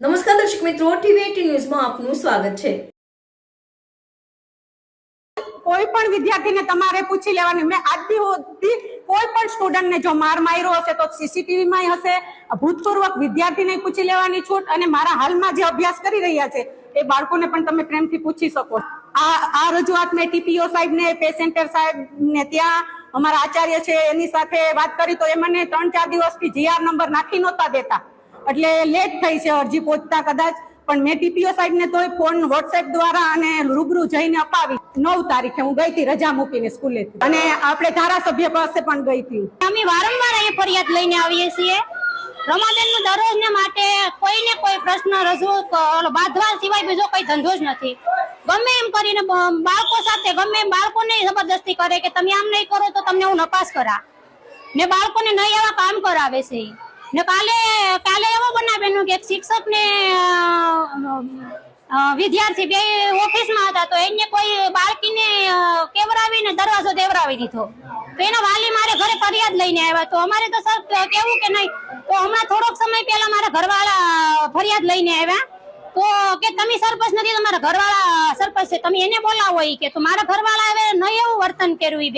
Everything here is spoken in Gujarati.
નમસ્કાર દર્શક મિત્રો, ટીવી એટી ન્યૂઝમાં આપનું સ્વાગત છે. કોઈ પણ વિદ્યાર્થીને તમારે પૂછી લેવાની. મેં આજ સુધી કોઈ પણ સ્ટુડન્ટને જો માર માર્યો હશે તો સીસીટીવી માં હશે. ભૂતપૂર્વક વિદ્યાર્થીને પૂછી લેવાની છૂટ અને મારા હાલમાં જે અભ્યાસ કરી રહ્યા છે, એ બાળકોને પણ તમે પ્રેમથી પૂછી શકો. આ આ રજૂઆત મેં ટીપીઓ સાહેબ ને પેસેન્ટર સાહેબ ને ત્યાં, અમારા આચાર્ય છે, એની સાથે વાત કરી તો એ મને ત્રણ ચાર દિવસથી જીઆર નંબર નાખી નહોતા દેતા. એટલે લેટ થઈ છે અરજી પહોંચતા કદાચ. પણ મેં ટીપીઓ સાહેબ ને તો ફોન વોટ્સએપ દ્વારા અને રૂબરૂ જઈને અપાવી. નવ તારીખે હું ગઈ હતી રજા મૂકીને સ્કૂલે અને આપણે ધારાસભ્ય પાસે પણ ગઈ હતી. અમે વારંવાર અહીંયા ફરિયાદ લઈને આવીએ છીએ. રમાબેનનું દરરોજને માટે કોઈને કોઈ પ્રશ્ન રજૂ બાંધવા સિવાય બીજો કોઈ ધંધો જ નથી. ગમે એમ કરીને બાળકો સાથે ગમે એમ બાળકોને જબરદસ્તી કરે કે તમે આમ નહીં કરો તો તમને હું નપાસ કરા. ને બાળકોને નહીં એવા કામ કરાવે છે. ને કાલે કાલે એવો બનાવેલું કે શિક્ષક ને વિદ્યાર્થી બે ઓફિસમાં હતા, તો એને કોઈ બાળકીને કેવરાવીને દરવાજો દેવરાવી દીધો. તો એના વાલી મારે ઘરે ફરિયાદ લઈને આવ્યા. તો અમારે તો સર કેવું કે નહીં, તો હમણાં થોડોક સમય પહેલા મારા ઘરવાળા ફરિયાદ લઈને આવ્યા. તો કે તમે સરપંચ નથી, તમારા ઘરવાળા સરપંચ છે, તમે એને બોલાવો કે. તો મારા ઘરવાળા હવે નહીં એવું વર્તન કર્યું ઈ